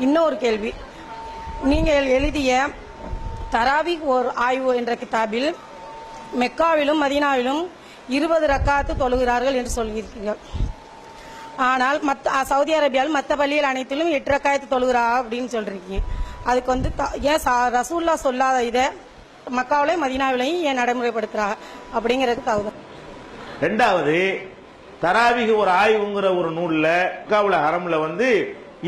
இன்னொரு கேள்வி. நீங்கள் எழுதிய தராவி ஓர் ஆய்வு என்ற கிதாபில் மெக்காவிலும் மதீனாவிலும் இருபது ரக்காத்து தொழுகிறார்கள் என்று சொல்லியிருக்கீர்கள் ஆனால் மத்த சவுதி அரேபியாவில் மற்ற பள்ளிகள் அனைத்திலும் எட்டு ரக்காயத்து தொழுகிறா அப்படின்னு சொல்லியிருக்கீங்க அதுக்கு வந்து த- ஏன் சா- ரசூல்லா சொல்லாத இதை மக்காவிலையும் மதீனாவிலையும் ஏன் நடைமுறைப்படுத்துறா அப்படிங்கிறது தகுதி ரெண்டாவது தராவிக ஒரு ஆய்வுங்கிற ஒரு நூலில் மக்காவில் அறமில் வந்து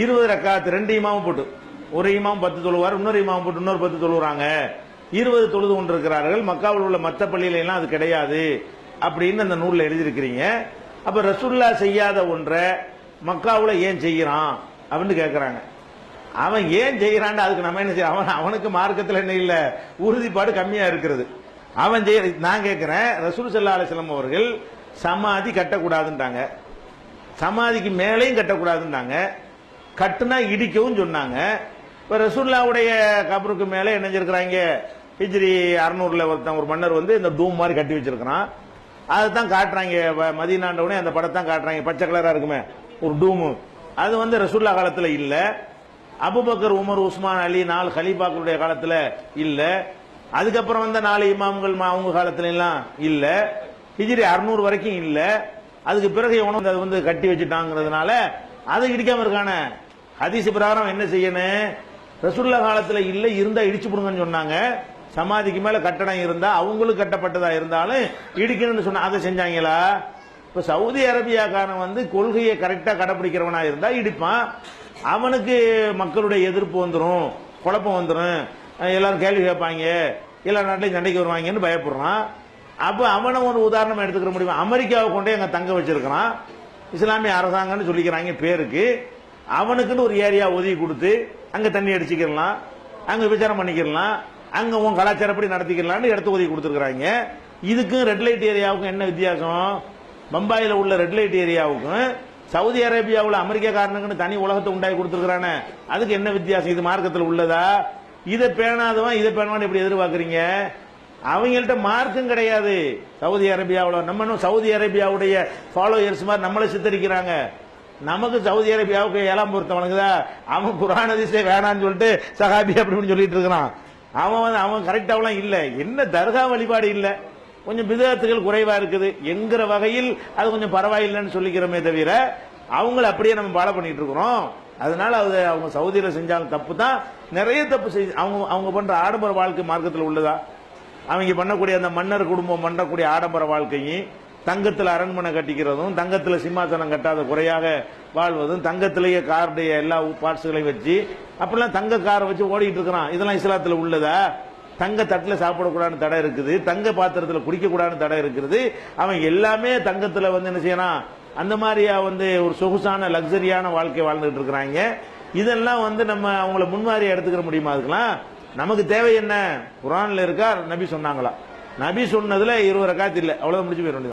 இருபது ரக்காத்து ரெண்டு இமாமும் போட்டு. ஒரு இமாம் பத்து தொழுவார் இன்னொரு இமாம் போட்டு இன்னொரு பத்து தொழுகிறாங்க இருபது தொழுது கொண்டிருக்கிறார்கள் மக்காவில் உள்ள மற்ற பள்ளியில எல்லாம் அது கிடையாது அப்படின்னு அந்த நூலில் எழுதியிருக்கிறீங்க. அப்ப ரசுல்லா செய்யாத ஒன்றை மக்காவில் ஏன் செய்கிறான் அப்படின்னு கேட்குறாங்க அவன் ஏன் செய்கிறான் அதுக்கு நம்ம என்ன செய்ய அவன் அவனுக்கு மார்க்கத்தில் என்ன இல்லை உறுதிப்பாடு கம்மியாக இருக்கிறது. அவன் செய்ய நான் கேட்குறேன் ரசூல் சல்லா அலிஸ்லாம் அவர்கள் சமாதி கட்டக்கூடாதுன்றாங்க. சமாதிக்கு மேலேயும் கட்டக்கூடாதுன்றாங்க. கட்டுனா இடிக்கவும் சொன்னாங்க. இப்ப ரசூல்லாவுடைய கபருக்கு மேலே என்ன செஞ்சிருக்கிறாங்க? ஹிஜ்ரி அறுநூறுல ஒருத்தன் ஒரு மன்னர் வந்து இந்த டூம் மாதிரி கட்டி வச்சிருக்கிறான். அதுதான் காட்டுறாங்க. வ- அந்த படத்தான் காட்டுறாங்க. பச்சை கலரா இருக்குமே ஒரு டூமு அது வந்து ரசூல்லா காலத்துல இல்ல. அபுபக்கர் உமர் உஸ்மான் அலி நாலு ஹலீஃபாக்களுடைய காலத்துல இல்ல. அதுக்கப்புறம் வந்த நாலு இமாம்கள் மா- அவங்க காலத்துல எல்லாம் இல்ல. ஹிஜ்ரி அறுநூறு வரைக்கும் இல்ல. அதுக்கு பிறகு எவனும் அதை அது வந்து கட்டி வச்சுட்டாங்கிறதுனால அதை இடிக்காம இருக்கானே. ஹதீஸ் பிரகாரம் என்ன செய்யணும் ரசூல்லா காலத்துல இல்ல இருந்தா இடிச்சு புடுங்கன்னு சொன்னாங்க. சமாதிக்கு மேல கட்டடம் இருந்தா அவங்களுக்கு கட்டப்பட்டதா இருந்தாலும் இடிக்கணும்னு சொன்னால் அதை செஞ்சாங்களா? இப்ப சவுதி அரேபியாக்காரன் வந்து கொள்கையை கரெக்டா கடைபிடிக்கிறவனா இருந்தா இடிப்பான். அவனுக்கு மக்களுடைய எதிர்ப்பு வந்துடும் குழப்பம் வந்துடும் எல்லாரும் கேள்வி கேட்பாங்க. எல்லா நாட்டிலையும் சண்டைக்கு வருவாங்கன்னு பயப்படுறான். அப்ப அவனை ஒரு உதாரணம் எடுத்துக்கிற முடியும்? அமெரிக்காவை கொண்டே அங்க தங்க வச்சிருக்கிறான். இஸ்லாமிய அரசாங்கம்னு சொல்லிக்கிறாங்க பேருக்கு. அவனுக்குன்னு ஒரு ஏரியா ஒதுக்கி கொடுத்து அங்கே தண்ணி அடிச்சுக்கிடலாம் அங்கே விசாரம் பண்ணிக்கிடலாம் அங்கே உன் கலாச்சாரப்படி நடத்திக்கலாம்னு இடத்த ஒதுக்கி கொடுத்துருக்குறாங்க. இதுக்கும் ரெட் லைட் ஏரியாவுக்கும் என்ன வித்தியாசம்? பம்பாயில் உள்ள ரெட் லைட் ஏரியாவுக்கும் சவுதி அரேபியாவுல அமெரிக்காக்காரனுக்குன்னு தனி உலகத்தை உண்டாகி கொடுத்துருக்குறானே. அதுக்கு என்ன வித்தியாசம்? இது மார்க்கத்தில் உள்ளதா? இதை பேணாதவன் இதை பேணவான்னு எப்படி எதிர்பார்க்குறீங்க? அவங்கள்ட்ட மார்க்கும் கிடையாது. சவுதி அரேபியாவில் நம்ம சவுதி அரேபியாவுடைய ஃபாலோயர்ஸ் மாதிரி நம்மளை சித்தரிக்கிறாங்க. நமக்கு சவுதி அரேபியாவுக்கு ஏழாம் பொருத்தவனுக்குதா அவன் குரான் அதிசய வேணான்னு சொல்லிட்டு சஹாபி அப்படின்னு சொல்லிட்டு இருக்கிறான். அவன் வந்து அவன் கரெக்டாவெல்லாம் இல்லை. என்ன தர்கா வழிபாடு இல்லை? கொஞ்சம் விதத்துகள் குறைவா இருக்குது. என்கிற வகையில் அது கொஞ்சம் பரவாயில்லைன்னு சொல்லிக்கிறோமே தவிர அவங்கள அப்படியே நம்ம பாட பண்ணிட்டு இருக்கிறோம். அதனால அது அவங்க சவுதியில் செஞ்சாலும் தப்பு தான் நிறைய தப்பு செஞ்சு அவங்க அவங்க பண்ற ஆடம்பர வாழ்க்கை மார்க்கத்தில் உள்ளதா? அவங்க பண்ணக்கூடிய அந்த மன்னர் குடும்பம் பண்ணக்கூடிய ஆடம்பர வாழ்க்கையும் தங்கத்தில் அரண்மனை கட்டிக்கிறதும் தங்கத்தில் சிம்மாசனம் கட்டாத குறையாக வாழ்வதும் தங்கத்திலேயே காருடைய எல்லா பார்ட்ஸ்களையும் வச்சு அப்படிலாம் தங்க காரை வச்சு ஓடிட்டு இருக்கிறான். இதெல்லாம் இஸ்லாத்தில் உள்ளதா? தங்க தட்டில் சாப்பிடக்கூடாதுன்னு தடை இருக்குது தங்க பாத்திரத்தில் குடிக்கக்கூடாதுன்னு தடை இருக்குது. அவன் எல்லாமே தங்கத்தில் வந்து என்ன செய்யறான்? அந்த மாதிரியா வந்து ஒரு சொகுசான லக்ஸரியான வாழ்க்கை வாழ்ந்துட்டு இருக்கிறாங்க. இதெல்லாம் வந்து நம்ம அவங்கள முன்மாதிரி எடுத்துக்கிற முடியுமா அதுக்கெல்லாம்? நமக்கு தேவை என்ன? குரான்ல இருக்கா? நபி சொன்னாங்களா? நபி சொன்னதுல இருபது ரக்காத்து இல்லை. அவ்வளவு முடிச்சு போயிட